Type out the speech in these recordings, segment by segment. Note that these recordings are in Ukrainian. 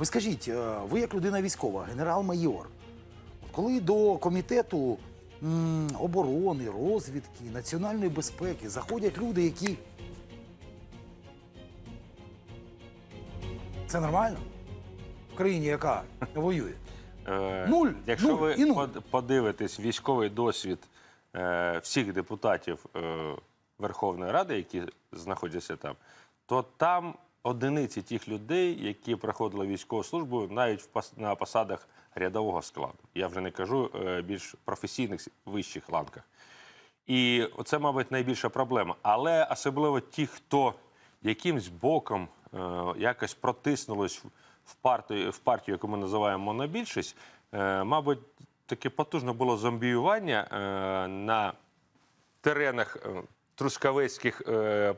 Ви скажіть, е, ви як людина військова, генерал-майор, коли до комітету м, оборони, розвідки, національної безпеки заходять люди, які. Це нормально? В країні, яка воює. Е, Нуль, Якщо нуль ви і нуль. под- подивитесь військовий досвід е, всіх депутатів е, Верховної Ради, які знаходяться там, то там одиниці тих людей, які проходили військову службу навіть на посадах рядового складу. Я вже не кажу е, більш професійних вищих ланках. І це, мабуть, найбільша проблема. Але особливо ті, хто якимсь боком е, якось протиснулись в- партію, в партію, яку ми називаємо монобільшість, е, мабуть, таке потужне було зомбіювання на теренах трускавецьких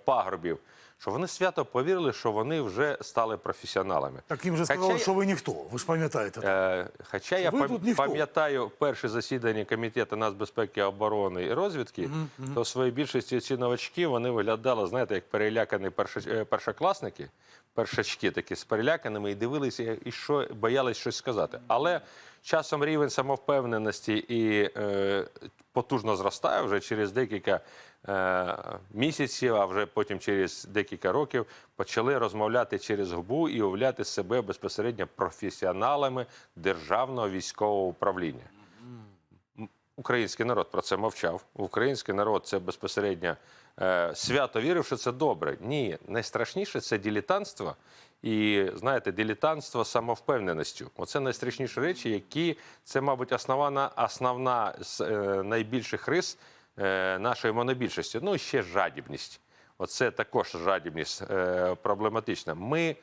пагорбів, що вони свято повірили, що вони вже стали професіоналами. Так їм же сказали, я- що ви ніхто. Ви ж пам'ятаєте. Е, Хоча я пам- пам'ятаю перше засідання комітету нацбезпеки, оборони і розвідки, то в своїй більшості ці новачки вони виглядали, знаєте, як перелякані перша- е, першокласники, першачки такі з переляканими і дивилися, і що боялись щось сказати. Але часом рівень самовпевненості і е, потужно зростає вже через декілька е, місяців, а вже потім через декілька років почали розмовляти через губу і уявляти себе безпосередньо професіоналами державного військового управління. Український народ про це мовчав. Український народ це безпосередньо е, свято вірив, що це добре. Ні, найстрашніше це дилетантство. І знаєте, дилетантство самовпевненістю. Оце найстрашніші речі, які це, мабуть, основна, основна з е, найбільших рис е, нашої монобільшості. Ну і ще жадібність. Оце також жадібність е, проблематична. Ми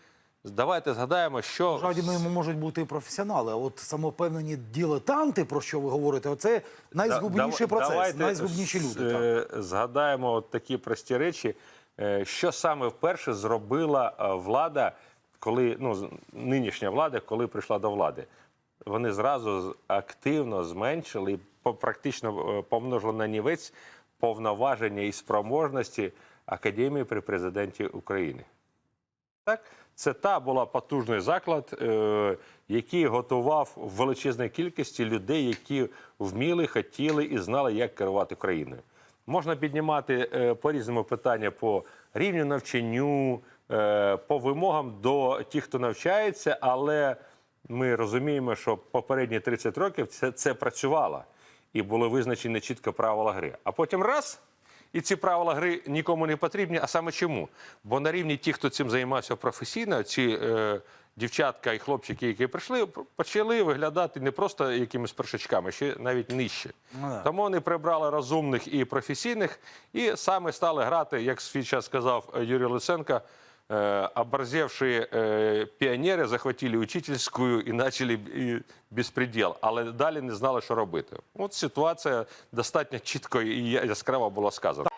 давайте згадаємо, що Жадібними можуть бути і професіонали, а от самопевнені дилетанти, про що ви говорите, оце найзгубніший Да- процес, давайте найзгубніші люди. Так. е, Згадаємо от такі прості речі. Е, Що саме вперше зробила е, влада, коли ну нинішня влада, коли прийшла до влади? Вони зразу активно зменшили практично е, помножили на нівець повноваження і спроможності Академії при президенті України. Так, це та була потужний заклад, який готував в величезній кількості людей, які вміли, хотіли і знали, як керувати країною. Можна піднімати е, по різному питання по рівню навчанню, е, по вимогам до тих, хто навчається, але ми розуміємо, що попередні 30 років це, це працювало і були визначені чітко правила гри. А потім раз. І ці правила гри нікому не потрібні. А саме чому? Бо на рівні ті, хто цим займався професійно, ці е, дівчатка і хлопчики, які прийшли, почали виглядати не просто якимись першачками, ще навіть нижче. Ну да. Тому вони прибрали розумних і професійних, і саме стали грати, як свій час сказав е, Юрій Луценко. Э, оборзевшие пионеры захватили учительську і почали безпреділ, але далі не знали, що робити. От ситуація достатньо чітко і яскраво була сказана.